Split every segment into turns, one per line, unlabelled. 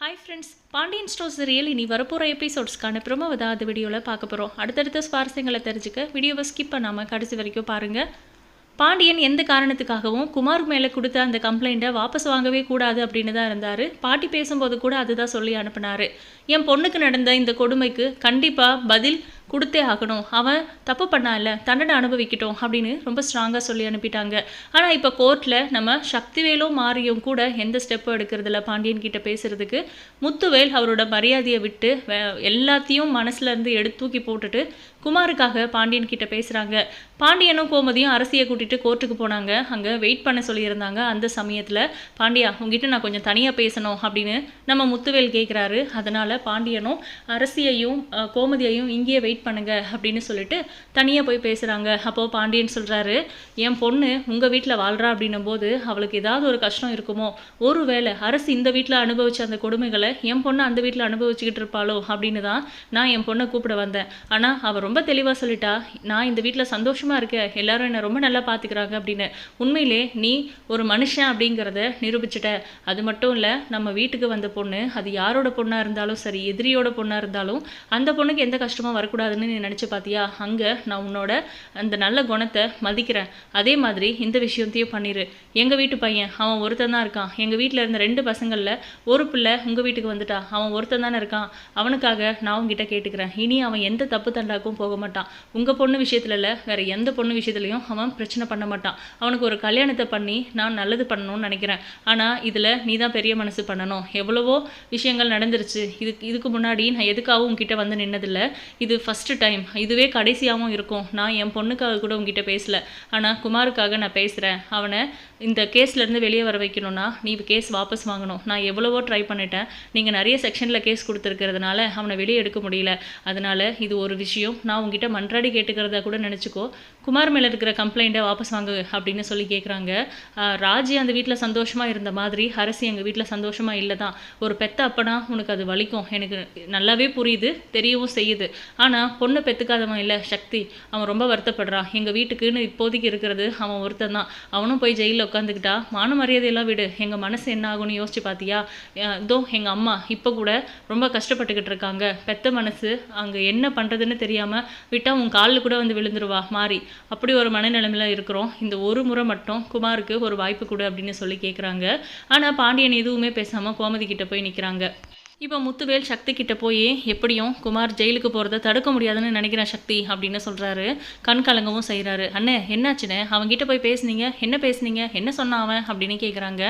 Hi friends Pandian stores real இனி வரப்போகிற எபிசோட்ஸ்க்கான promo அதாவது வீடியோவில் பார்க்க போகிறோம் அடுத்தடுத்த சுவாரஸ்யங்களை தெரிஞ்சுக்க வீடியோவை ஸ்கிப் பண்ணாமல் கடைசி வரைக்கும் பாருங்கள் பாண்டியன் எந்த காரணத்துக்காகவும் குமார் மேலே கொடுத்த அந்த கம்ப்ளைண்ட்டை வாபஸ் வாங்கவே கூடாது அப்படின்னு தான் இருந்தார். பாட்டி பேசும்போது கூட அதுதான் சொல்லி அனுப்பினார். என் பொண்ணுக்கு நடந்த இந்த கொடுமைக்கு கண்டிப்பாக பதில் கொடுத்தே ஆகணும். அவன் தப்பு பண்ணான்ல தண்டனை அனுபவிக்கட்டும் அப்படின்னு ரொம்ப ஸ்ட்ராங்காக சொல்லி அனுப்பிட்டாங்க. ஆனால் இப்போ கோர்ட்டில் நம்ம சக்திவேலும் மாறியும் கூட எந்த ஸ்டெப்பும் எடுக்கிறதில்ல பாண்டியன் கிட்ட பேசுறதுக்கு. முத்துவேல் அவரோட மரியாதையை விட்டு எல்லாத்தையும் மனசுல இருந்து எடுத்து தூக்கி போட்டுட்டு குமாருக்காக பாண்டியன் கிட்ட பேசுகிறாங்க பாண்டியனும் கோமதியும் அரசியை கூட்டிட்டு கோர்ட்டுக்கு போனாங்க. அங்கே வெயிட் பண்ண சொல்லியிருந்தாங்க. அந்த சமயத்தில் பாண்டியா உங்ககிட்ட நான் கொஞ்சம் தனியாக பேசணும் அப்படின்னு நம்ம முத்துவேல் கேட்குறாரு அதனால் பாண்டியனும் அரசியையும் கோமதியையும் இங்கேயே வெயிட் பண்ணுங்க அப்படின்னு சொல்லிட்டு தனியாக போய் பேசுகிறாங்க அப்போது பாண்டியன் சொல்கிறாரு என் பொண்ணு உங்கள் வீட்டில் வாழ்கிறா அப்படின்னும் போது அவளுக்கு ஏதாவது ஒரு கஷ்டம் இருக்குமோ? ஒருவேளை அரசு இந்த வீட்டில் அனுபவிச்ச அந்த கொடுமைகளை என் பொண்ணு அந்த வீட்டில் அனுபவிச்சுக்கிட்டு இருப்பாளோ? அப்படின்னு தான் நான் என் பொண்ணை கூப்பிட வந்தேன். ஆனால் அவள் ரொம்ப தெளிவாக சொல்லிட்டா நான் இந்த வீட்டில் சந்தோஷமாக இருக்கேன். எல்லாரும் என்னை ரொம்ப நல்லா பார்த்துக்கிறாங்க அப்படின்னு. உண்மையிலே நீ ஒரு மனுஷன் அப்படிங்கிறத நிரூபிச்சிட்ட. அது மட்டும் இல்லை நம்ம வீட்டுக்கு வந்த பொண்ணு அது யாரோட பொண்ணாக இருந்தாலும் சரி எதிரியோட பொண்ணாக இருந்தாலும் அந்த பொண்ணுக்கு எந்த கஷ்டமும் வரக்கூடாதுன்னு நீ நினச்சி பார்த்தியா அங்கே நான் உன்னோட அந்த நல்ல குணத்தை மதிக்கிறேன். அதே மாதிரி இந்த விஷயத்தையும் பண்ணிடு எங்கள் வீட்டு பையன் அவன் ஒருத்தன் தான் இருக்கான். எங்கள் வீட்டில் இருந்த ரெண்டு பசங்களில் ஒரு பிள்ளை உங்கள் வீட்டுக்கு வந்துட்டா. அவன் ஒருத்தன் தானே இருக்கான். அவனுக்காக நான் உங்ககிட்ட கேட்டுக்கிறேன். இனி அவன் எந்த தப்பு தண்டாக்கும் போக மாட்டான். உங்கள் பொண்ணு விஷயத்துல இல்லை வேற எந்த பொண்ணு விஷயத்துலையும் அவன் பிரச்சனை பண்ண மாட்டான். அவனுக்கு ஒரு கல்யாணத்தை பண்ணி நான் நல்லது பண்ணணும்னு நினைக்கிறேன். ஆனால் இதில் நீ தான் பெரிய மனசு பண்ணணும். எவ்வளவோ விஷயங்கள் நடந்துருச்சு. இதுக்கு இதுக்கு முன்னாடி நான் எதுக்காகவும் உங்ககிட்ட வந்து நின்னதில்லை. இது ஃபஸ்ட் ஃபஸ்ட்டு டைம் இதுவே கடைசியாகவும் இருக்கும். நான் என் பொண்ணுக்காக கூட உங்ககிட்ட பேசல. ஆனால் குமாருக்காக நான் பேசுகிறேன் அவனை இந்த கேஸ்லேருந்து வெளியே வர வைக்கணும்னா நீ கேஸ் வாபஸ் வாங்கணும். நான் எவ்வளவோ ட்ரை பண்ணிட்டேன். நீங்கள் நிறைய செக்ஷனில் கேஸ் கொடுத்துருக்கிறதுனால அவனை வெளியே எடுக்க முடியல. அதனால் இது ஒரு விஷயம். நான் உங்ககிட்ட மன்றாடி கேட்டுக்கிறதா கூட நினச்சிக்கோ. குமார் மேலே இருக்கிற கம்ப்ளைண்ட்டை வாபஸ் வாங்கு அப்படின்னு சொல்லி கேட்குறாங்க ராஜி அந்த வீட்டில் சந்தோஷமாக இருந்த மாதிரி அரசி எங்கள் வீட்டில் சந்தோஷமாக இல்லை தான் ஒரு பெத்த அப்பனா உனக்கு அது வலிக்கும். எனக்கு நல்லாவே புரியுது தெரியவும் செய்யுது. ஆனால் பொண்ணை பெற்றுக்காதவன் இல்லை சக்தி. அவன் ரொம்ப வருத்தப்படுறான். எங்கள் வீட்டுக்குன்னு இப்போதைக்கு இருக்கிறது அவன் ஒருத்தன் தான். அவனும் போய் ஜெயிலில் உட்காந்துக்கிட்டா மான மரியாதையெல்லாம் விடு. எங்கள் மனசு என்ன ஆகும்னு யோசிச்சு பார்த்தியா இதோ எங்கள் அம்மா இப்போ கூட ரொம்ப கஷ்டப்பட்டுக்கிட்டு இருக்காங்க. பெத்த மனசு அங்கே என்ன பண்ணுறதுன்னு தெரியாமல் விட்டால் உன் காலில் கூட வந்து விழுந்துருவா. மாறி. அப்படி ஒரு மனநிலைமையில இருக்கிறோம். இந்த ஒரு முறை மட்டும் குமாருக்கு ஒரு வாய்ப்பு கொடு அப்படின்னு சொல்லி கேட்குறாங்க ஆனால் பாண்டியன் எதுவுமே பேசாமல் கோமதி கிட்ட போய் நிற்கிறாங்க இப்போ முத்துவேல் சக்தி கிட்ட போய் எப்படியும் குமார் ஜெயிலுக்கு போகிறத தடுக்க முடியாதுன்னு நினைக்கிறேன் சக்தி அப்படின்னு சொல்கிறாரு கண் கலங்கவும் செய்கிறாரு அண்ணே என்னாச்சுண்ணே? அவங்ககிட்ட போய் பேசுனீங்க? என்ன பேசுனீங்க? என்ன சொன்னான் அவன்? அப்படின்னு கேட்குறாங்க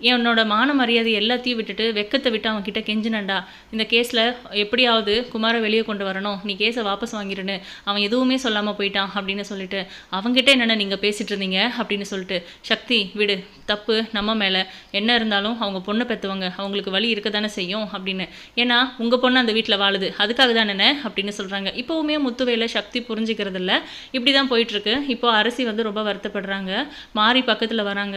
என்னோட மான மரியாதை எல்லாத்தையும் விட்டுட்டு வெக்கத்தை விட்டு அவன் கிட்ட கெஞ்சினண்டா இந்த கேஸில் எப்படியாவது குமாரை வெளியே கொண்டு வரணும் நீ கேஸை வாபஸ் வாங்கிருன்னு அவன் எதுவுமே சொல்லாமல் போயிட்டான் அப்படின்னு சொல்லிட்டு அவங்ககிட்ட என்னென்ன நீங்கள் பேசிகிட்டு இருந்தீங்க அப்படின்னு சொல்லிட்டு சக்தி விடு தப்பு நம்ம மேலே. என்ன இருந்தாலும் அவங்க பொண்ணை பெற்றுவங்க அவங்களுக்கு வழி இருக்க தானே செய்யும் அப்படின்னு. ஏன்னா உங்கள் பொண்ணு அந்த வீட்டில் வாழுது அதுக்காக தானே அப்படின்னு சொல்கிறாங்க இப்போவுமே முத்துவையில் சக்தி புரிஞ்சிக்கிறதில்ல. இப்படி தான் போயிட்டுருக்கு. இப்போ அரசி வந்து ரொம்ப வருத்தப்படுறாங்க. மாறி பக்கத்தில் வராங்க.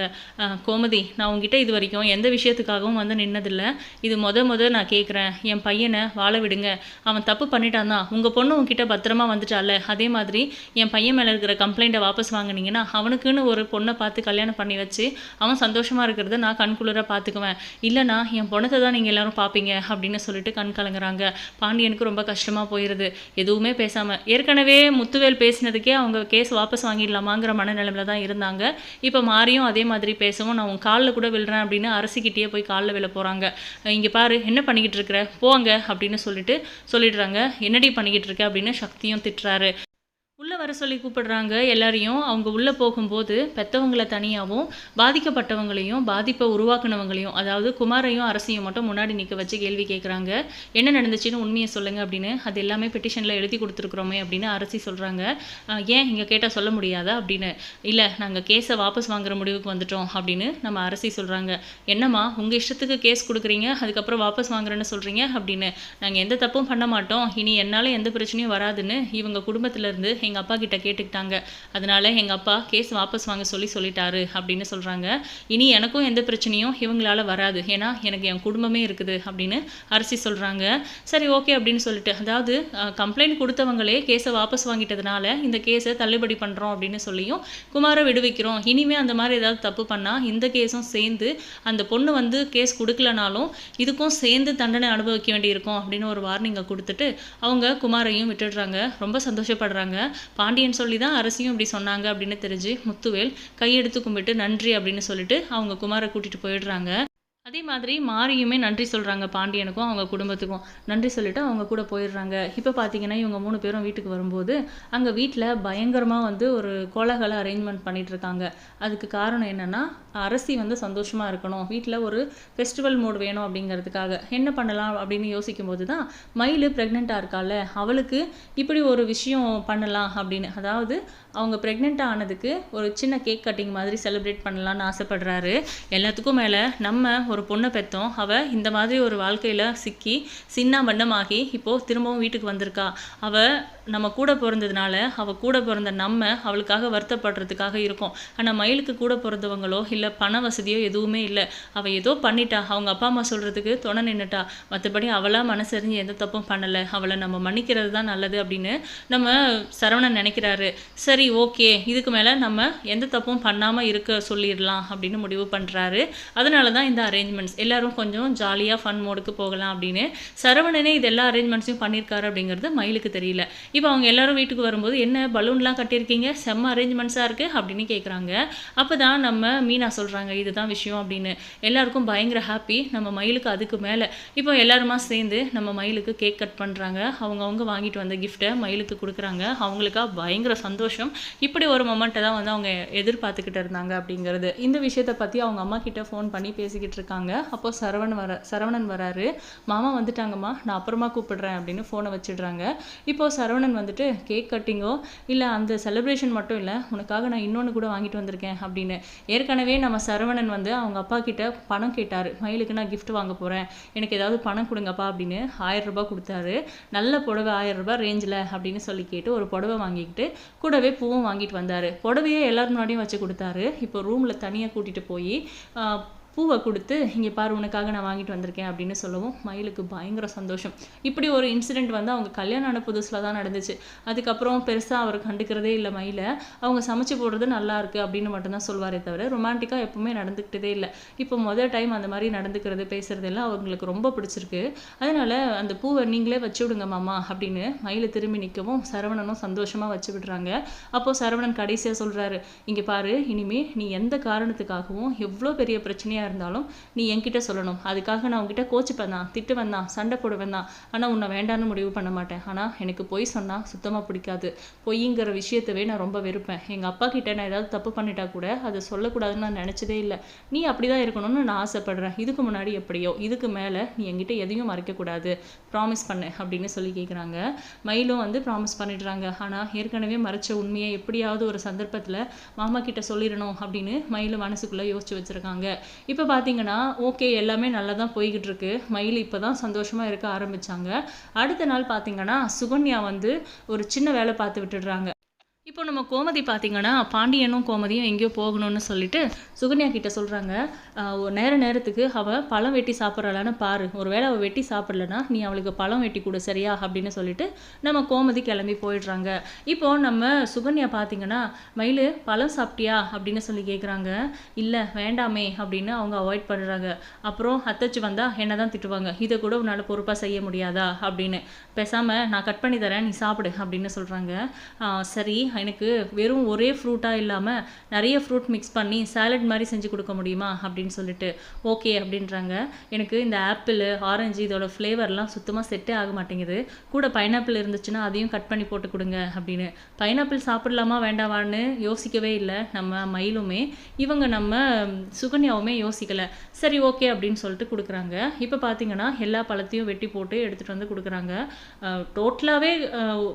கோமதி நான் உங்ககிட்ட இது வரைக்கும் எந்த விஷயத்துக்காகவும் வந்து நின்னதில்லை. இது முத முத நான் கேட்குறேன் என் பையனை வாழ விடுங்க. அவன் தப்பு பண்ணிட்டான் தான் உங்கள் பொண்ணு உங்ககிட்ட பத்திரமா வந்துட்டால? அதே மாதிரி என் பையன் மேலே இருக்கிற கம்ப்ளைண்ட்டை வாபஸ் வாங்கினீங்கன்னா அவனுக்குன்னு ஒரு பொண்ணை பார்த்து கல்யாணம் பண்ணி வச்சு அவன் சந்தோஷமாக இருக்கிறத நான் கண்குளிர பார்த்துக்குவேன். இல்லைனா என் பொண்ணத்தை தான் நீங்கள் எல்லாரும் பார்ப்பீங்க அப்படின்னு சொல்லிட்டு கண் கலங்குறாங்க. பாண்டியனுக்கு ரொம்ப கஷ்டமாக போயிடுது எதுவுமே பேசாமல் ஏற்கனவே முத்துவேல் பேசினதுக்கே அவங்க கேஸ் வாபஸ் வாங்கிடலாமாங்கிற மனநிலைமையில தான் இருந்தாங்க. இப்போ மாறியும் அதே மாதிரி பேசவும் நான் உன் காலில் கூட விழுறேன். அப்படின்னு அரசிக்கிட்டேயே போய் காலில் விழ போகிறாங்க இங்கே பாரு என்ன பண்ணிக்கிட்டு இருக்கிற? போங்க அப்படின்னு சொல்லிட்டு சொல்லிடுறாங்க. என்னடி பண்ணிக்கிட்டு இருக்க? அப்படின்னு சக்தியும் திட்டுறாரு. உள்ளே வர சொல்லி கூப்பிடுறாங்க எல்லாரையும். அவங்க உள்ளே போகும்போது பெற்றவங்களை தனியாகவும் பாதிக்கப்பட்டவங்களையும் பாதிப்பை உருவாக்குனவங்களையும் அதாவது குமாரையும் அரசையும் மட்டும் முன்னாடி நிற்க வச்சு கேள்வி கேட்குறாங்க என்ன நடந்துச்சுன்னு உண்மையை சொல்லுங்கள் அப்படின்னு அது எல்லாமே பெட்டிஷனில் எழுதி கொடுத்துருக்குறோமே அப்படின்னு அரசி சொல்கிறாங்க ஏன் இங்கே கேட்டால் சொல்ல முடியாதா அப்படின்னு. இல்லை நாங்கள் கேஸை வாபஸ் வாங்குற முடிவுக்கு வந்துட்டோம் அப்படின்னு நம்ம அரசி சொல்கிறாங்க என்னம்மா உங்கள் இஷ்டத்துக்கு கேஸ் கொடுக்குறீங்க அதுக்கப்புறம் வாபஸ் வாங்குறேன்னு சொல்கிறீங்க அப்படின்னு. நாங்கள் எந்த தப்பும் பண்ண மாட்டோம். இனி என்னால் எந்த பிரச்சனையும் வராதுன்னு இவங்க குடும்பத்திலேருந்து எங்கள் அப்பா கிட்ட கேட்டுக்கிட்டாங்க. அதனால எங்கள் அப்பா கேஸ் வாபஸ் வாங்க சொல்லி சொல்லிட்டாரு அப்படின்னு சொல்கிறாங்க இனி எனக்கும் எந்த பிரச்சனையும் இவங்களால வராது. ஏன்னா எனக்கு என் குடும்பமே இருக்குது அப்படின்னு அரசி சொல்கிறாங்க சரி ஓகே அப்படின்னு சொல்லிட்டு அதாவது கம்ப்ளைண்ட் கொடுத்தவங்களே கேஸை வாபஸ் வாங்கிட்டதுனால இந்த கேஸை தள்ளுபடி பண்ணுறோம் அப்படின்னு சொல்லியும் குமாரை விடுவிக்கிறோம். இனிமே அந்த மாதிரி ஏதாவது தப்பு பண்ணால் இந்த கேஸும் சேர்ந்து அந்த பொண்ணு வந்து கேஸ் கொடுக்கலனாலும் இதுக்கும் சேர்ந்து தண்டனை அனுபவிக்க வேண்டியிருக்கும் அப்படின்னு ஒரு வார்னிங்கை கொடுத்துட்டு அவங்க குமாரையும் விட்டுடுறாங்க. ரொம்ப சந்தோஷப்படுறாங்க. பாண்டியன் சொல்லி தான் அரசியும் இப்படி சொன்னாங்க அப்படின்னு தெரிஞ்சு முத்துவேல் கையெடுத்து கும்பிட்டு நன்றி அப்படின்னு சொல்லிட்டு அவங்க குமாரை கூட்டிட்டு போயிடுறாங்க. அதே மாதிரி மாரியுமே நன்றி சொல்கிறாங்க பாண்டியனுக்கும் அவங்க குடும்பத்துக்கும். நன்றி சொல்லிட்டு அவங்க கூட போயிடுறாங்க. இப்போ பார்த்தீங்கன்னா இவங்க மூணு பேரும் வீட்டுக்கு வரும்போது அங்கே வீட்டில் பயங்கரமாக வந்து ஒரு கோலகல அரேஞ்ச்மெண்ட் பண்ணிகிட்டு இருக்காங்க அதுக்கு காரணம் என்னென்னா அரசி வந்து சந்தோஷமாக இருக்கணும். வீட்டில் ஒரு ஃபெஸ்டிவல் மூட் வேணும் அப்படிங்கிறதுக்காக. என்ன பண்ணலாம் அப்படின்னு யோசிக்கும் போது தான் மயில் ப்ரெக்னெண்ட்டாக இருக்கால அவளுக்கு இப்படி ஒரு விஷயம் பண்ணலாம் அப்படின்னு. அதாவது அவங்க ப்ரெக்னெண்ட் ஆனதுக்கு ஒரு சின்ன கேக் கட்டிங் மாதிரி செலிப்ரேட் பண்ணலான்னு ஆசைப்படுறாரு. எல்லாத்துக்கும் மேலே நம்ம ஒரு பொண்ணை பெற்றோம் அவள் இந்த மாதிரி ஒரு வாழ்க்கையில் சிக்கி சின்ன வண்ணமாகி இப்போது திரும்பவும் வீட்டுக்கு வந்திருக்கா. அவள் நம்ம கூட பிறந்ததுனால அவள் கூட பிறந்த நம்ம அவளுக்காக வருத்தப்படுறதுக்காக இருக்கும். ஆனால் மயிலுக்கு கூட பிறந்தவங்களோ இல்லை பண வசதியோ எதுவுமே இல்லை. அவள் ஏதோ பண்ணிட்டா. அவங்க அப்பா அம்மா சொல்கிறதுக்கு துணை நின்றுட்டா மற்றபடி அவளாக மனசறிஞ்சு எந்த தப்பும் பண்ணலை. அவளை நம்ம மன்னிக்கிறது தான் நல்லது அப்படின்னு நம்ம சரவணன் நினைக்கிறாரு. சரி ஓகே. இதுக்கு மேலே நம்ம எந்த தப்பும் பண்ணாமல் இருக்க சொல்லிடலாம் அப்படின்னு முடிவு பண்ணுறாரு அதனால தான் இந்த அரேஞ்ச்மெண்ட்ஸ் எல்லாரும் கொஞ்சம் ஜாலியாக ஃபன் மோடுக்கு போகலாம் அப்படின்னு சரவணனே இது எல்லா அரேஞ்ச்மெண்ட்ஸையும் பண்ணியிருக்காரு அப்படிங்கிறது மயிலுக்கு தெரியல. இப்போ அவங்க எல்லாரும் வீட்டுக்கு வரும்போது என்ன பலூன்லாம் கட்டியிருக்கீங்க? செம்ம அரேஞ்ச்மெண்ட்ஸாக இருக்குது அப்படின்னு கேட்குறாங்க அப்போ தான் நம்ம மீனா சொல்கிறாங்க இதுதான் விஷயம் அப்படின்னு. எல்லாருக்கும் பயங்கர ஹாப்பி நம்ம மயிலுக்கு அதுக்கு மேலே. இப்போ எல்லாருமா சேர்ந்து நம்ம மயிலுக்கு கேக் கட் பண்ணுறாங்க அவங்கவுங்க வாங்கிட்டு வந்த கிஃப்ட்டை மயிலுக்கு கொடுக்குறாங்க. அவங்களுக்கா பயங்கர சந்தோஷம். இப்படி ஒரு மொமெண்ட்டை தான் வந்து அவங்க எதிர்பார்த்துக்கிட்டு இருந்தாங்க அப்படிங்கிறது. இந்த விஷயத்தை பற்றி அவங்க அம்மா கிட்ட ஃபோன் பண்ணி பேசிக்கிட்டு இருக்காங்க. இருக்காங்க அப்போ சரவணன் வர சரவணன் வராரு. மாமா வந்துட்டாங்கம்மா நான் அப்புறமா கூப்பிடுறேன் அப்படின்னு ஃபோனை வச்சிடுறாங்க. இப்போ சரவணன் வந்துட்டு கேக் கட்டிங்கோ இல்லை அந்த செலிப்ரேஷன் மட்டும் இல்லை. உனக்காக நான் இன்னொன்று கூட வாங்கிட்டு வந்திருக்கேன் அப்படின்னு. ஏற்கனவே நம்ம சரவணன் வந்து அவங்க அப்பா கிட்ட பணம் கேட்டார். மயிலுக்கு நான் கிஃப்ட் வாங்க போகிறேன் எனக்கு ஏதாவது பணம் கொடுங்கப்பா அப்படின்னு ஆயிரம் ரூபாய் கொடுத்தாரு. நல்ல புடவை ஆயிரம் ரூபாய் ரேஞ்சில் அப்படின்னு சொல்லி கேட்டு ஒரு புடவை வாங்கிக்கிட்டு கூடவே பூவும் வாங்கிட்டு வந்தார். புடவையே எல்லாரும் முன்னாடியும் வச்சு கொடுத்தாரு. இப்போ ரூமில் தனியாக கூட்டிகிட்டு போய் பூவை கொடுத்து இங்கே பாரு உனக்காக நான் வாங்கிட்டு வந்திருக்கேன் அப்படின்னு சொல்லவும் மயிலுக்கு பயங்கர சந்தோஷம். இப்படி ஒரு இன்சிடெண்ட் வந்து அவங்க கல்யாணம் ஆன புதுசில் தான் நடந்துச்சு. அதுக்கப்புறம் பெருசாக அவர் கண்டுக்கிறதே இல்லை மயிலை. அவங்க சமைச்சு போடுறது நல்லா இருக்குது அப்படின்னு மட்டும்தான் சொல்வாரே தவிர ரொமான்டிக்காக எப்பவுமே நடந்துக்கிட்டதே இல்லை. இப்போ முதல் டைம் அந்த மாதிரி நடந்துக்கிறது பேசுகிறது எல்லாம் அவங்களுக்கு ரொம்ப பிடிச்சிருக்கு. அதனால அந்த பூவை நீங்களே வச்சு விடுங்க மாமா அப்படின்னு மயிலை திரும்பி நிற்கவும் சரவணனும் சந்தோஷமாக வச்சு விடுறாங்க. அப்போது சரவணன் கடைசியாக சொல்கிறாரு இங்கே பாரு இனிமே நீ எந்த காரணத்துக்காகவும் எவ்வளோ பெரிய பிரச்சனையாக இருந்தாலும் நீ என்கிட்ட சொல்லணும். அதுக்காக நான் உங்ககிட்ட கோச்சுப்பேன் தான் திட்டுவேன் தான் சண்டை போடுவேன் தான் ஆனால் உன்னை வேண்டான்னு முடிவு பண்ண மாட்டேன். ஆனால் எனக்கு பொய் சொன்னால் சுத்தமாக பிடிக்காது. பொய்ங்கிற விஷயத்தவே நான் ரொம்ப வெறுப்பேன். எங்கள் அப்பா கிட்ட நான் ஏதாவது தப்பு பண்ணிட்டா கூட அதை சொல்லக்கூடாதுன்னு நான் நினச்சதே இல்லை. நீ அப்படி தான் இருக்கணும்னு நான் ஆசைப்படுறேன். இதுக்கு முன்னாடி எப்படியோ இதுக்கு மேலே நீ என்கிட்ட எதையும் மறைக்கக்கூடாது ப்ராமிஸ் பண்ணு அப்படின்னு சொல்லி கேட்குறாங்க மயிலும் வந்து ப்ராமிஸ் பண்ணிடுறாங்க. ஆனால் ஏற்கனவே மறைச்ச உண்மையை எப்படியாவது ஒரு சந்தர்ப்பத்தில் மாமா கிட்ட சொல்லிடணும் அப்படின்னு மயில் மனசுக்குள்ளே யோசிச்சு வச்சுருக்காங்க. இப்போ பார்த்தீங்கன்னா ஓகே எல்லாமே நல்லா தான் போய்கிட்டு இருக்கு மயில் இப்போ தான் சந்தோஷமாக இருக்க ஆரம்பித்தாங்க அடுத்த நாள் பார்த்தீங்கன்னா சுகன்யா வந்து ஒரு சின்ன வேலை பார்த்து விட்டுடுறாங்க. இப்போ நம்ம கோமதி பார்த்தீங்கன்னா பாண்டியனும் கோமதியும் எங்கேயோ போகணும்னு சொல்லிட்டு சுகன்யா கிட்ட சொல்கிறாங்க நேர நேரத்துக்கு அவள் பழம் வெட்டி சாப்பிட்றாளான்னு பாரு. ஒருவேளை அவள் வெட்டி சாப்பிட்லனா நீ அவளுக்கு பழம் வெட்டி கொடு சரியா? அப்படின்னு சொல்லிட்டு நம்ம கோமதி கிளம்பி போயிடுறாங்க. இப்போ நம்ம சுகன்யா பார்த்தீங்கன்னா மயில் பழம் சாப்பிட்டியா? அப்படின்னு சொல்லி கேட்குறாங்க இல்லை வேண்டாமே அப்படின்னு அவங்க அவாய்ட் பண்ணுறாங்க அப்புறம் அத்தச்சு வந்தால் என்ன தான் திட்டுவாங்க. இதை கூட உன்னால் பொறுப்பாக செய்ய முடியாதா? அப்படின்னு. பேசாமல் நான் கட் பண்ணி தரேன் நீ சாப்பிடு அப்படின்னு சொல்கிறாங்க சரி எனக்கு வெறும் ஒரே ஃப்ரூட்டாக இல்லாமல் நிறைய ஃப்ரூட் மிக்ஸ் பண்ணி சாலட் மாதிரி செஞ்சு கொடுக்க முடியுமா? அப்படின்னு அப்படின்னு சொல்லிட்டு ஓகே அப்படின்றாங்க. எனக்கு இந்த ஆப்பிள் ஆரஞ்சு இதோட ஃப்ளேவர்லாம் சுத்தமாக செட்டே ஆக மாட்டேங்குது. கூட பைனாப்பிள் இருந்துச்சுன்னா அதையும் கட் பண்ணி போட்டு கொடுங்க அப்படின்னு. பைனாப்பிள் சாப்பிடலாமா வேண்டாமான்னு யோசிக்கவே இல்லை நம்ம மயிலுமே. இவங்க நம்ம சுகன்யாவுமே யோசிக்கலை. சரி ஓகே அப்படின்னு சொல்லிட்டு கொடுக்குறாங்க. இப்போ பார்த்தீங்கன்னா எல்லா பழத்தையும் வெட்டி போட்டு எடுத்துகிட்டு வந்து கொடுக்குறாங்க. டோட்டலாகவே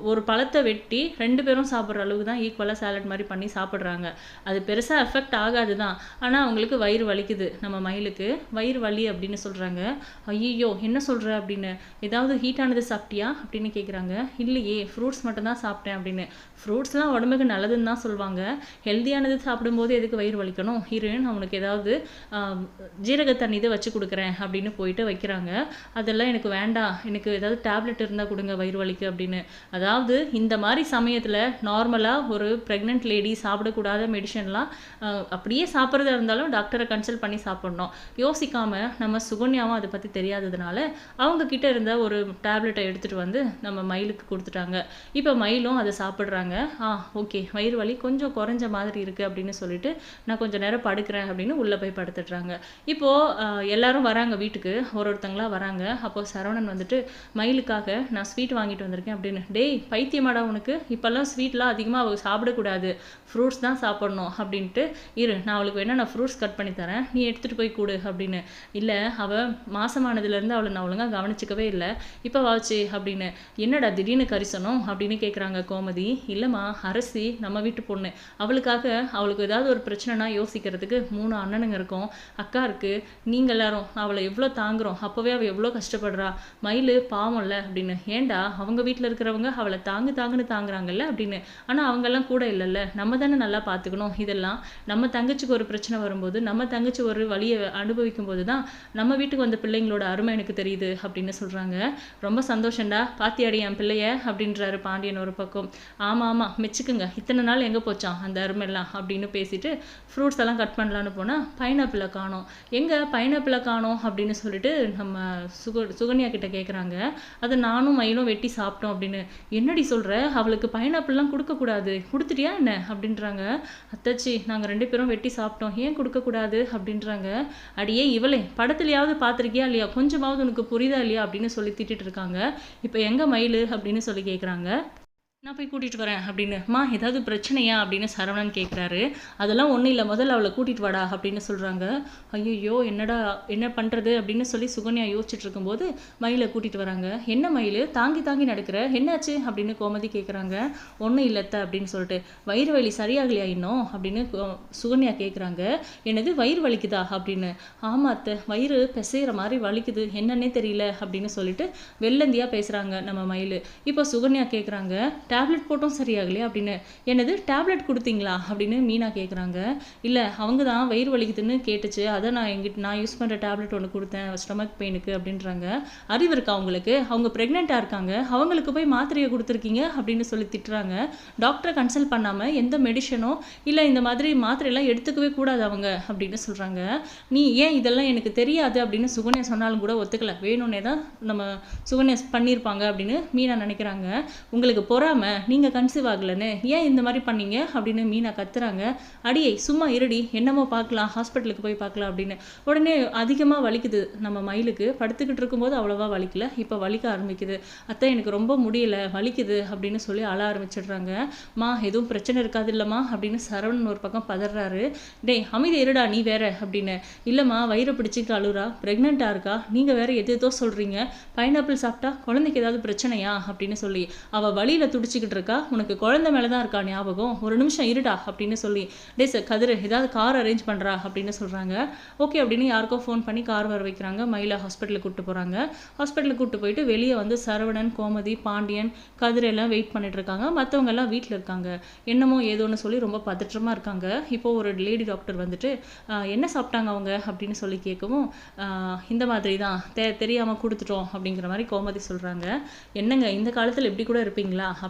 ஒரு பழத்தை வெட்டி ரெண்டு பேரும் சாப்பிட்ற அளவுக்கு தான் ஈக்குவலாக சேலட் மாதிரி பண்ணி சாப்பிட்றாங்க. அது பெருசாக எஃபெக்ட் ஆகாது தான் ஆனால் அவங்களுக்கு வயிறு வலிக்குது. வலிக்குது நம்ம மயிலுக்கு. வயிறு வலி அப்படின்னு சொல்கிறாங்க ஐயோ என்ன சொல்கிற அப்படின்னு? ஏதாவது ஹீட்டானது சாப்பிட்டியா அப்படின்னு கேட்குறாங்க இல்லையே ஃப்ரூட்ஸ் மட்டும்தான் சாப்பிட்டேன் அப்படின்னு. ஃப்ரூட்ஸ்லாம் உடம்புக்கு நல்லதுன்னு தான் சொல்லுவாங்க. ஹெல்த்தியானது சாப்பிடும்போது எதுக்கு வயிறு வலிக்கணும்? இரு நான் உனக்கு ஏதாவது ஜீரக தண்ணி இதை வச்சு கொடுக்குறேன் அப்படின்னு போயிட்டு வைக்கிறாங்க. அதெல்லாம் எனக்கு வேண்டாம். எனக்கு ஏதாவது டேப்லெட் இருந்தால் கொடுங்க வயிறு வலிக்கு அப்படின்னு. அதாவது இந்த மாதிரி சமயத்தில் நார்மலாக ஒரு ப்ரெக்னென்ட் லேடி சாப்பிடக்கூடாத மெடிசன்லாம் அப்படியே சாப்பிட்றதா இருந்தாலும் டாக்டரை கன்சல்ட் பண்ணி சாப்பிட்ணும். யோசிக்காமல் நம்ம சுகன்யாவும் அதை பற்றி தெரியாததுனால அவங்க கிட்ட இருந்த ஒரு டேப்லெட்டை எடுத்துகிட்டு வந்து நம்ம மயிலுக்கு கொடுத்துட்டாங்க. இப்போ மயிலும் அதை சாப்பிட்றாங்க. ஆ ஓகே. வயிறு வலி கொஞ்சம் குறைஞ்ச மாதிரி இருக்குது அப்படின்னு சொல்லிட்டு நான் கொஞ்சம் நேரம் படுக்கிறேன் அப்படின்னு உள்ளே போய் படுத்துட்றாங்க. இப்போது எல்லாரும் வராங்க வீட்டுக்கு. ஒரு ஒருத்தங்களாக வராங்க. அப்போ சரவணன் வந்துட்டு மயிலுக்காக நான் ஸ்வீட் வாங்கிட்டு வந்திருக்கேன் அப்படின்னு. டேய் பைத்தியமாடா உனக்கு. இப்போல்லாம் ஸ்வீட்லாம் அதிகமாக அவள் சாப்பிடக்கூடாது. ஃப்ரூட்ஸ் தான் சாப்பிடணும் அப்படின்ட்டு இரு நான் அவளுக்கு வேணால் நான் ஃப்ரூட்ஸ் கட் பண்ணி தரேன். நீ எடுத்துகிட்டு போய் கொடு அப்படின்னு. இல்லை அவள் மாசமானதுலேருந்து அவளை நான் ஒழுங்காக கவனிச்சிக்கவே இல்லை. இப்போ வாச்சு அப்படின்னு. என்னடா திடீர்னு கரிசனம்? அப்படின்னு கேட்குறாங்க கோமதி. இல்லைம்மா அரசி நம்ம வீட்டு பொண்ணு. அவளுக்காக அவளுக்கு ஏதாவது ஒரு பிரச்சனைனா யோசிக்கிறதுக்கு மூணு அண்ணனுங்க இருக்கோம். அக்கா இருக்கு. நீங்க எல்லாரும் அவளை எவ்வளோ தாங்குறோம்? அப்போவே அவள் எவ்வளோ கஷ்டப்படுறா? மயில் பாவம்ல அப்படின்னு. ஏன்டா அவங்க வீட்டில் இருக்கிறவங்க அவளை தாங்கு தாங்குன்னு தாங்குறாங்கல்ல அப்படின்னு. ஆனால் அவங்கெல்லாம் கூட இல்லைல்ல. நம்ம தானே நல்லா பார்த்துக்கணும் இதெல்லாம். நம்ம தங்கச்சிக்கு ஒரு பிரச்சனை வரும்போது நம்ம தங்கச்சி ஒரு வழியை அனுபவிக்கும் போது தான் நம்ம வீட்டுக்கு வந்த பிள்ளைங்களோட அருமை எனக்கு தெரியுது அப்படின்னு சொல்கிறாங்க ரொம்ப சந்தோஷம்டா. பாத்தியாடி என் பிள்ளைய அப்படின்றாரு பாண்டியன் ஒரு பக்கம். ஆமாம் ஆமாம் மெச்சுக்குங்க. இத்தனை நாள் எங்கே போச்சான் அந்த அருமையெல்லாம் அப்படின்னு பேசிட்டு ஃப்ரூட்ஸ் எல்லாம் கட் பண்ணலான்னு போனால் பைனாப்பிளை காணோம். எங்கே பைனாப்பிளை காணோம் அப்படின்னு சொல்லிட்டு நம்ம சுக சுகன்யா கிட்ட கேட்குறாங்க அதை நானும் மயிலும் வெட்டி சாப்பிட்டோம் அப்படின்னு. என்னடி சொல்கிற அவளுக்கு பைனாப்பிள்லாம் கொடுக்கக்கூடாது கொடுத்துட்டியா என்ன? அப்படின்றாங்க. அத்தாச்சி நாங்கள் ரெண்டு பேரும் வெட்டி சாப்பிட்டோம். ஏன் கொடுக்கக்கூடாது அப்படின்றாங்க. அடியே இவளே படத்துலையாவது பார்த்துருக்கியா இல்லையா? கொஞ்சமாவது உனக்கு புரியுதா இல்லையா? அப்படின்னு சொல்லி திட்டிட்டு இருக்காங்க. இப்போ எங்கே மயில்? அப்படின்னு சொல்லி கேட்குறாங்க நான் போய் கூட்டிகிட்டு வரேன் அப்படின்னு. மா ஏதாவது பிரச்சனையா? அப்படின்னு சரவணன் கேட்குறாரு அதெல்லாம் ஒன்றும் இல்லை. முதல்ல அவளை கூட்டிகிட்டு வாடா அப்படின்னு சொல்கிறாங்க ஐயோ என்னடா என்ன பண்ணுறது அப்படின்னு சொல்லி சுகன்யா யோசிச்சுட்டு இருக்கும்போது மயிலை கூட்டிகிட்டு வராங்க. என்ன மயில்? தாங்கி தாங்கி நடக்கிற. என்னாச்சு? அப்படின்னு கோமதி கேட்குறாங்க ஒன்றும் இல்லத்த அப்படின்னு சொல்லிட்டு. வயிறு வலி சரியாகலையா இன்னும்? அப்படின்னு கோ- சுகன்யா கேட்குறாங்க என்னது? வயிறு வலிக்குதா? அப்படின்னு. ஆமாம் அத்தை. வயிறு பிசைகிற மாதிரி வலிக்குது. என்னன்னே தெரியல அப்படின்னு சொல்லிட்டு வெள்ளந்தியாக பேசுகிறாங்க நம்ம மயில். இப்போ சுகன்யா கேட்குறாங்க டேப்லெட் போட்டும் சரியாகலையா அப்படின்னு. என்னது டேப்லெட் கொடுத்தீங்களா அப்படின்னு மீனா கேட்குறாங்க இல்லை அவங்க தான் வயிறு வலிக்குதுன்னு கேட்டுச்சு. அதை நான் எங்கிட்ட நான் யூஸ் பண்ணுற டேப்லெட் ஒன்று கொடுத்தேன். ஸ்டொமக் பெயினுக்கு அப்படின்றாங்க. அறிவு இருக்கா அவங்களுக்கு? அவங்க ப்ரெக்னெண்ட்டாக இருக்காங்க. அவங்களுக்கு போய் மாத்திரையை கொடுத்துருக்கீங்க அப்படின்னு சொல்லி திட்டுறாங்க. டாக்டரை கன்சல்ட் பண்ணாமல் எந்த மெடிஷனோ இல்லை இந்த மாதிரி மாத்திரையெல்லாம் எடுத்துக்கவே கூடாது அவங்க அப்படின்னு சொல்கிறாங்க நீ ஏன் இதெல்லாம் எனக்கு தெரியாது அப்படின்னு சுகன்யா சொன்னாலும் கூட ஒத்துக்கல. வேணும்னே தான் நம்ம சுகன்யா பண்ணியிருப்பாங்க அப்படின்னு மீனா நினைக்கிறாங்க. உங்களுக்கு பொறாம நீங்கள் கன்சீவ் ஆகலன்னு ஏன் இந்த மாதிரி பண்ணீங்க அப்படின்னு மீனா கத்துறாங்க. அடியை சும்மா இருடி என்னமோ பார்க்கலாம் ஹாஸ்பிட்டலுக்கு போய் பார்க்கலாம் அப்படின்னு. உடனே அதிகமாக வலிக்குது நம்ம மயிலுக்கு. படுத்துக்கிட்டு இருக்கும்போது அவ்வளோவா வலிக்கல. இப்போ வலிக்க ஆரம்பிக்குது. அத்தை எனக்கு ரொம்ப முடியல வலிக்குது அப்படின்னு சொல்லி அழ ஆரம்பிச்சிடுறாங்க. மா எதுவும் பிரச்சனை இருக்காது இல்லைம்மா அப்படின்னு சரவணன் ஒரு பக்கம் பதறாரு. டேய் அமைதி இருடா நீ வேற அப்படின்னு. இல்லைம்மா வயிறை பிடிச்சிட்டு அழுறா ப்ரெக்னெண்ட்டாக இருக்கா? நீங்கள் வேற எது எதோ சொல்கிறீங்க பைனாப்பிள் சாப்பிட்டா குழந்தைக்கு ஏதாவது பிரச்சனையா? அப்படின்னு சொல்லி. அவள் வழியில் பிடிச்சிக்கிட்டு இருக்கா உனக்கு குழந்தை மேலே தான் இருக்கா ஞாபகம்? ஒரு நிமிஷம் இருடா அப்படின்னு சொல்லி டே சார் கதிர் ஏதாவது கார் அரேஞ்ச் பண்ணுறா அப்படின்னு சொல்கிறாங்க ஓகே அப்படின்னு யாருக்கோ ஃபோன் பண்ணி கார் வர வைக்கிறாங்க. மயிலை ஹாஸ்பிட்டலுக்கு கூப்பிட்டு போகிறாங்க ஹாஸ்பிட்டலுக்கு கூப்பிட்டு போயிட்டு வெளியே வந்து சரவணன் கோமதி பாண்டியன் கதிர் எல்லாம் வெயிட் பண்ணிட்டு இருக்காங்க. மற்றவங்க எல்லாம் வீட்டில் இருக்காங்க. என்னமோ ஏதோன்னு சொல்லி ரொம்ப பதற்றமாக இருக்காங்க. இப்போ ஒரு லேடி டாக்டர் வந்துட்டு என்ன சாப்பிட்டாங்க அவங்க? அப்படின்னு சொல்லி கேட்கவும் இந்த மாதிரி தான் தெ தெரியாமல் கொடுத்துட்டோம். அப்படிங்கிற மாதிரி கோமதி சொல்கிறாங்க என்னங்க இந்த காலத்தில் எப்படி கூட இருப்பீங்களா?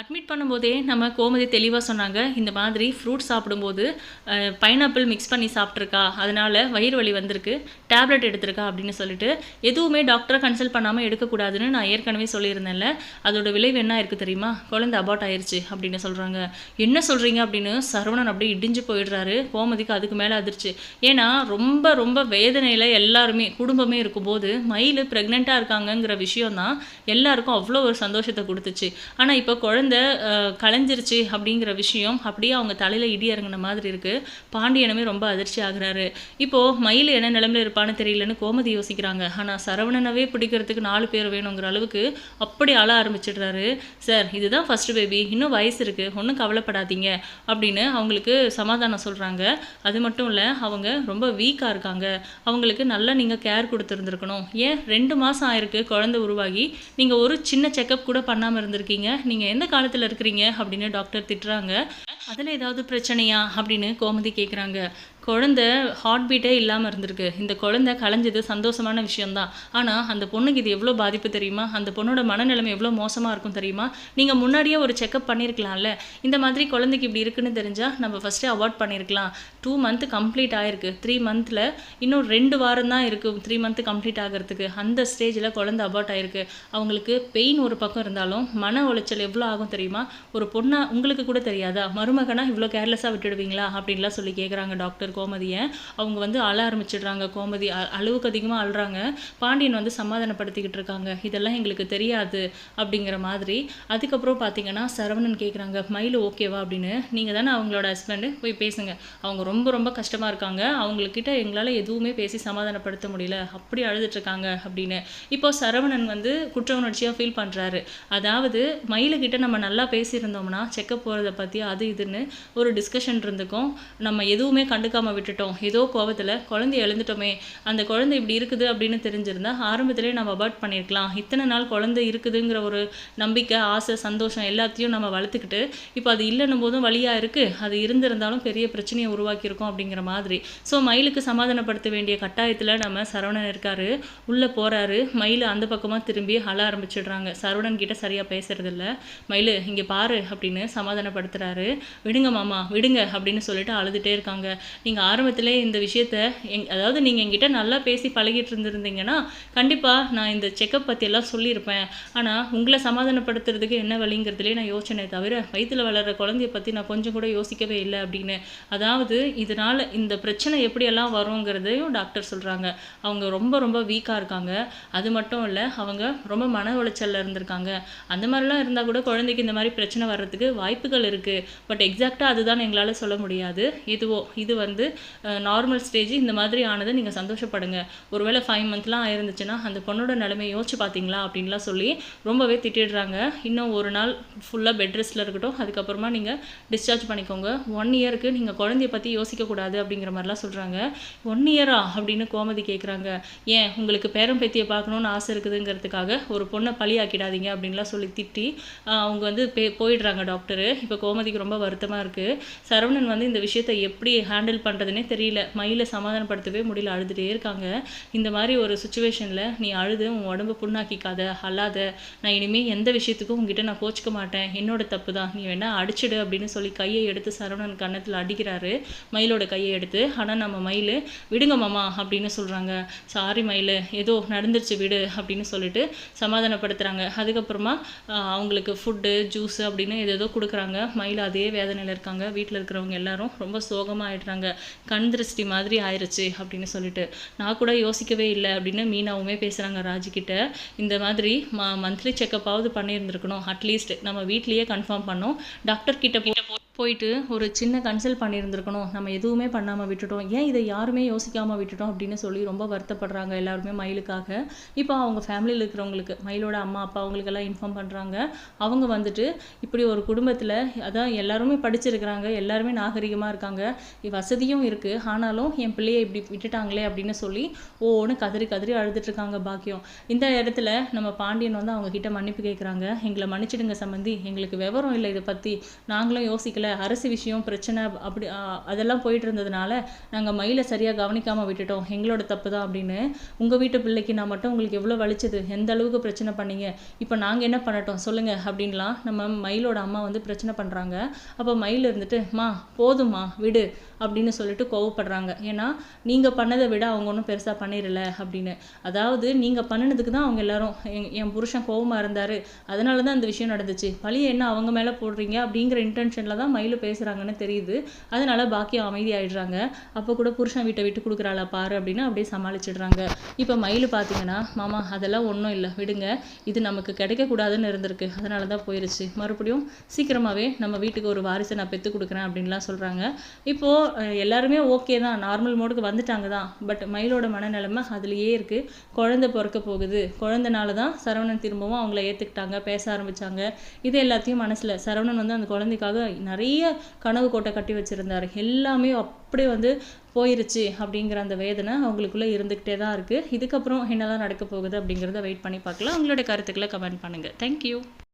அட்மிட் பண்ணும்போதே நம்ம கோமதி தெளிவாக சொன்னாங்க இந்த மாதிரி ஃப்ரூட் சாப்பிடும்போது பைனாப்பிள் மிக்ஸ் பண்ணி சாப்பிட்ருக்கா அதனால் வயிறு வலி வந்திருக்கு டேப்லெட் எடுத்திருக்கா அப்படின்னு சொல்லிட்டு எதுவுமே டாக்டரை கன்சல்ட் பண்ணாமல் எடுக்கக்கூடாதுன்னு நான் ஏற்கனவே சொல்லியிருந்தேன்ல அதோட விளைவு என்ன இருக்குது தெரியுமா? குழந்தை அபார்ட் ஆயிடுச்சு அப்படின்னு சொல்கிறாங்க என்ன சொல்கிறீங்க அப்படின்னு சரவணன் அப்படியே இடிஞ்சு போயிடுறாரு. கோமதிக்கு அதுக்கு மேலே அதிர்ச்சி. ஏன்னா ரொம்ப ரொம்ப வேதனையில் எல்லாருமே குடும்பமே இருக்கும்போது மயில் ப்ரெக்னெண்ட்டாக இருக்காங்கங்கிற விஷயம் தான் எல்லாருக்கும் அவ்வளோ ஒரு சந்தோஷத்தை கொடுத்துச்சு. ஆனால் இப்போ குழந்தை குழந்தை கலைஞ்சிருச்சு அப்படிங்கிற விஷயம் அப்படியே அவங்க தலையில் இடி இறங்குன மாதிரி இருக்குது பாண்டியனுமே ரொம்ப அதிர்ச்சி ஆகுறாரு. இப்போது மயில் என்ன நிலமையில இருப்பான்னு தெரியலன்னு கோமதி யோசிக்கிறாங்க. ஆனால் சரவணனவே பிடிக்கிறதுக்கு நாலு பேர் வேணுங்கிற அளவுக்கு அப்படி அழ ஆரம்பிச்சிடுறாரு. சார் இதுதான் ஃபஸ்ட்டு பேபி இன்னும் வயசு இருக்குது ஒன்றும் கவலைப்படாதீங்க. அப்படின்னு அவங்களுக்கு சமாதானம் சொல்கிறாங்க அது மட்டும் இல்லை அவங்க ரொம்ப வீக்காக இருக்காங்க. அவங்களுக்கு நல்லா நீங்கள் கேர் கொடுத்துருந்துருக்கணும். ஏன்? ரெண்டு மாதம் ஆயிருக்கு குழந்தை உருவாகி. நீங்கள் ஒரு சின்ன செக்கப் கூட பண்ணாமல் இருந்திருக்கீங்க. நீங்கள் எந்த காலத்தில் இருக்கிறீங்க அப்படின்னு டாக்டர் திட்டுறாங்க. அதில் ஏதாவது பிரச்சனையா அப்படின்னு கோமதி கேட்குறாங்க குழந்தை ஹார்ட் பீட்டே இல்லாமல் இருந்திருக்கு. இந்த குழந்தை கலைஞ்சது சந்தோஷமான விஷயம்தான். ஆனால் அந்த பொண்ணுக்கு இது எவ்வளோ பாதிப்பு தெரியுமா? அந்த பொண்ணோட மனநிலைமை எவ்வளோ மோசமாக இருக்கும் தெரியுமா? நீங்கள் முன்னாடியே ஒரு செக்கப் பண்ணியிருக்கலாம்ல இந்த மாதிரி குழந்தைக்கு இப்படி இருக்குன்னு தெரிஞ்சால் நம்ம ஃபஸ்ட்டே அவாய்ட் பண்ணியிருக்கலாம் டூ மந்த் கம்ப்ளீட் ஆகிருக்கு த்ரீ மந்தில் இன்னும் ரெண்டு வாரம் தான் இருக்குது த்ரீ மந்த்து கம்ப்ளீட் ஆகிறதுக்கு. அந்த ஸ்டேஜில் குழந்தை அபார்ட் ஆயிருக்கு. அவங்களுக்கு பெயின் ஒரு பக்கம் இருந்தாலும் மன உளைச்சல் எவ்வளோ ஆகும் தெரியுமா? ஒரு பொண்ணாக உங்களுக்கு கூட தெரியாதா? மருமகனாக இவ்வளோ கேர்லெஸ்ஸாக விட்டுடுவீங்களா? அப்படின்லாம் சொல்லி கேட்குறாங்க டாக்டர் கோமதியை. அவங்க வந்து அழ ஆரம்பிச்சிடுறாங்க. கோமதி அளவுக்கு அதிகமாக அழுறாங்க. பாண்டியன் வந்து சமாதானப்படுத்திக்கிட்டு இருக்காங்க. இதெல்லாம் எங்களுக்கு தெரியாது அப்படிங்கிற மாதிரி. அதுக்கப்புறம் பார்த்தீங்கன்னா சரவணன் கேட்குறாங்க மயில் ஓகேவா அப்படின்னு. நீங்கள் தானே அவங்களோட ஹஸ்பண்டு போய் பேசுங்க. அவங்க ரொம்ப ரொம்ப கஷ்டமாக இருக்காங்க. அவங்கக்கிட்ட எங்களால் எதுவுமே பேசி சமாதானப்படுத்த முடியல. அப்படி அழுதுட்டு இருக்காங்க அப்படின்னு. இப்போ சரவணன் வந்து குற்ற உணர்ச்சியாக ஃபீல் பண்ணுறாரு அதாவது மயிலுக்கிட்ட நம்ம நல்லா பேசியிருந்தோம்னா செக்கப் போகிறத பற்றி அது இதுன்னு ஒரு டிஸ்கஷன் இருந்துக்கும். நம்ம எதுவுமே கண்டுக்காம விட்டுட்டோம். ஏதோ கோவத்தில் குழந்தை எழுந்துட்டோமே அந்த குழந்தை இப்படி இருக்குது அப்படின்னு தெரிஞ்சிருந்தா ஆரம்பத்திலே நம்ம அபார்ட் பண்ணியிருக்கலாம் இத்தனை நாள் குழந்தை இருக்குதுங்கிற ஒரு நம்பிக்கை ஆசை சந்தோஷம் எல்லாத்தையும் நம்ம வளர்த்துக்கிட்டு இப்போ அது இல்லைன்னும் போதும் வழியாக இருக்குது அது இருந்திருந்தாலும் பெரிய பிரச்சனையை உருவாக்கியிருக்கோம் அப்படிங்கிற மாதிரி. ஸோ மயிலுக்கு சமாதானப்படுத்த வேண்டிய கட்டாயத்தில் நம்ம சரவணன் இருக்காரு. உள்ளே போகிறாரு மயில் அந்த பக்கமாக திரும்பி அழ ஆரம்பிச்சிடுறாங்க. சரவணன் கிட்ட சரியாக பேசுறதில்ல. மயில் இங்கே பாரு அப்படின்னு சமாதானப்படுத்துறாரு. விடுங்க மாமா விடுங்க அப்படின்னு சொல்லிட்டு அழுதுகிட்டே இருக்காங்க. நீங்கள் ஆரம்பத்திலே இந்த விஷயத்த எங் அதாவது நீங்கள் என்கிட்ட நல்லா பேசி பழகிட்டு இருந்திருந்தீங்கன்னா கண்டிப்பாக நான் இந்த செக்கப் பற்றியெல்லாம் சொல்லியிருப்பேன். ஆனால் உங்களை சமாதானப்படுத்துறதுக்கு என்ன வழிங்கிறதுலேயே நான் யோசனை தவிர வயிற்றில் வளர்கிற குழந்தைய பற்றி நான் கொஞ்சம் கூட யோசிக்கவே இல்லை அப்படின்னு. அதாவது இதனால் இந்த பிரச்சனை எப்படியெல்லாம் வருங்கிறதையும் டாக்டர் சொல்கிறாங்க அவங்க ரொம்ப ரொம்ப வீக்காக இருக்காங்க. அது மட்டும் இல்லை அவங்க ரொம்ப மன உளைச்சலில் இருந்திருக்காங்க. அந்த மாதிரிலாம் இருந்தால் கூட குழந்தைக்கு இந்த மாதிரி பிரச்சனை வர்றதுக்கு வாய்ப்புகள் இருக்குது பட் எக்ஸாக்டாக அதுதான் எங்களால் சொல்ல முடியாது. இதுவோ இது வந்து நார்மல் ஸ்டேஜ் இந்த மாதிரி ஆனதை நீங்கள் சந்தோஷப்படுங்க. ஒருவேளை ஃபைவ் மந்த்லாம் ஆயிருந்துச்சுன்னா அந்த பொண்ணோட நிலைமையை யோசிச்சு பார்த்தீங்களா அப்படின்லாம் சொல்லி ரொம்பவே திட்டிடுறாங்க. இன்னும் ஒரு நாள் ஃபுல்லாக பெட் ரெஸ்ட்டில் இருக்கட்டும். அதுக்கப்புறமா நீங்கள் டிஸ்சார்ஜ் பண்ணிக்கோங்க. ஒன் இயருக்கு நீங்கள் குழந்தைய பற்றி யோசிக்கக்கூடாது அப்படிங்கிற மாதிரிலாம் சொல்கிறாங்க ஒன் இயரா அப்படின்னு கோமதி கேட்குறாங்க ஏன் உங்களுக்கு பேரம் பேத்தியை பார்க்கணுன்னு ஆசை இருக்குதுங்கிறதுக்காக ஒரு பொண்ணை பழியாக்கிடாதீங்க அப்படின்லாம் சொல்லி திட்டி அவங்க வந்து பே போயிடுறாங்க டாக்டரு இப்போ கோமதிக்கு ரொம்ப வருத்தமாக இருக்குது சரவணன் வந்து இந்த விஷயத்தை எப்படி ஹேண்டில் பண்ணுறதுனே தெரியல. மயிலை சமாதானப்படுத்தவே முடியல. அழுதுகிட்டே இருக்காங்க. இந்த மாதிரி ஒரு சுச்சுவேஷனில் நீ அழுது உன் உடம்பு புண்ணாக்கிக்காத அல்லாத நான் இனிமேல் எந்த விஷயத்துக்கும் உங்ககிட்ட நான் கோச்சிக்க மாட்டேன். என்னோட தப்பு தான். நீ வேணால் அடிச்சிடு அப்படின்னு சொல்லி கையை எடுத்து சரவணன் கன்னத்தில் அடிக்கிறாரு. மயிலோட கையை எடுத்து ஆனால் நம்ம மயில் விடுங்க மாமா அப்படின்னு சொல்கிறாங்க சாரி மயில் ஏதோ நடந்துருச்சு விடு அப்படின்னு சொல்லிட்டு சமாதானப்படுத்துகிறாங்க அதுக்கப்புறமா அவங்களுக்கு ஃபுட்டு ஜூஸ் அப்படின்னு ஏதேதோ கொடுக்குறாங்க. மயில் அதே வேதனையில் இருக்காங்க. வீட்டில் இருக்கிறவங்க எல்லாரும் ரொம்ப சோகமாக ஆயிடுறாங்க கண் திருஷ்டி மாதிரி ஆயிருச்சு அப்படின்னு சொல்லிட்டு. நான் கூட யோசிக்கவே இல்லை அப்படின்னு மீனாவுமே பேசுகிறாங்க ராஜிக்கிட்ட இந்த மாதிரி ம மந்த்லி செக்கப்பாவது பண்ணியிருந்துருக்கணும். அட்லீஸ்ட் நம்ம வீட்லேயே கன்ஃபார்ம் பண்ணோம். டாக்டர் கிட்ட போ போயிட்டு ஒரு சின்ன கன்சல்ட் பண்ணியிருந்துருக்கணும். நம்ம எதுவுமே பண்ணாமல் விட்டுட்டோம். ஏன் இதை யாருமே யோசிக்காமல் விட்டுட்டோம் அப்படின்னு சொல்லி ரொம்ப வருத்தப்படுறாங்க எல்லாருமே மயிலுக்காக. இப்போ அவங்க ஃபேமிலியில் இருக்கிறவங்களுக்கு மயிலோட அம்மா அப்பா அவங்களுக்கெல்லாம் இன்ஃபார்ம் பண்ணுறாங்க அவங்க வந்துட்டு இப்படி ஒரு குடும்பத்தில் அதான் எல்லாருமே படிச்சிருக்கிறாங்க எல்லாருமே நாகரிகமாக இருக்காங்க. வசதியும் இருக்குது ஆனாலும் என் பிள்ளையை இப்படி விட்டுட்டாங்களே அப்படின்னு சொல்லி ஓன்னு கதறி கதறி அழுதுட்ருக்காங்க பாக்கியம். இந்த இடத்துல நம்ம பாண்டியன் வந்து அவங்க கிட்ட மன்னிப்பு கேட்குறாங்க எங்களை மன்னிச்சிடுங்க சம்பந்தி. எங்களுக்கு விவரம் இல்லை இதை பற்றி நாங்களும் யோசிக்கல. அரசு விஷயம் பிரச்சனை அப்படி அதெல்லாம் போயிட்டு இருந்ததுனால நாங்கள் மயிலை சரியாக கவனிக்காமல் விட்டுட்டோம். எங்களோட தப்பு தான் அப்படின்னு உங்கள் வீட்டு பிள்ளைக்கு நான் மட்டும் உங்களுக்கு எவ்வளோ வலிச்சது? எந்த அளவுக்கு பிரச்சனை பண்ணீங்க? இப்போ நாங்கள் என்ன பண்ணட்டும்? சொல்லுங்கள் அப்படின்லாம் நம்ம மயிலோட அம்மா வந்து பிரச்சனை பண்ணுறாங்க அப்போ மயில் இருந்துட்டு மா போதும்மா விடு அப்படின்னு சொல்லிட்டு கோவப்படுறாங்க. ஏன்னா நீங்கள் பண்ணதை விட அவங்க ஒன்றும் பெருசாக பண்ணிடல அப்படின்னு. அதாவது நீங்கள் பண்ணினதுக்கு தான் அவங்க எல்லாரும் என் புருஷன் கோவமாக இருந்தார். அதனால தான் இந்த விஷயம் நடந்துச்சு. பழிய என்ன அவங்க மேலே போடுறீங்க அப்படிங்கிற இன்டென்ஷனில் தான் மயிலு பேசுகிறாங்கன்னு தெரியுது. அதனால பாக்கியம் அமைதியாயிடுறாங்க. அப்போ கூட புருஷன் வீட்டை விட்டு கொடுக்குறாளா பாரு அப்படின்னு அப்படியே சமாளிச்சிடுறாங்க. இப்போ மயில் பார்த்தீங்கன்னா மாமா அதெல்லாம் ஒன்றும் இல்லை. விடுங்க. இது நமக்கு கிடைக்கக்கூடாதுன்னு இருந்திருக்கு. அதனால தான் போயிருச்சு. மறுபடியும் சீக்கிரமாகவே நம்ம வீட்டுக்கு ஒரு வாரிசை நான் பெற்று கொடுக்குறேன் அப்படின்லாம் சொல்கிறாங்க இப்போது எல்லாருமே ஓகே தான். நார்மல் மோடுக்கு வந்துட்டாங்க தான். பட் மயிலோட மனநிலைமை அதுலேயே இருக்குது குழந்தை பிறக்க போகுது. குழந்தைனால தான் சரவணன் திரும்பவும் அவங்கள ஏற்றுக்கிட்டாங்க பேச ஆரம்பித்தாங்க இது எல்லாத்தையும் மனசில் சரவணன் வந்து அந்த குழந்தைக்காக நிறைய நிறைய கனவு கோட்டை கட்டி வச்சுருந்தார். எல்லாமே அப்படியே வந்து போயிருச்சு அப்படிங்கிற அந்த வேதனை அவங்களுக்குள்ளே இருந்துக்கிட்டே தான் இருக்குது இதுக்கப்புறம் என்னெல்லாம் நடக்க போகுது அப்படிங்கிறத வெயிட் பண்ணி பார்க்கலாம். உங்களுடைய கருத்துக்களை கமெண்ட் பண்ணுங்கள் தேங்க்யூ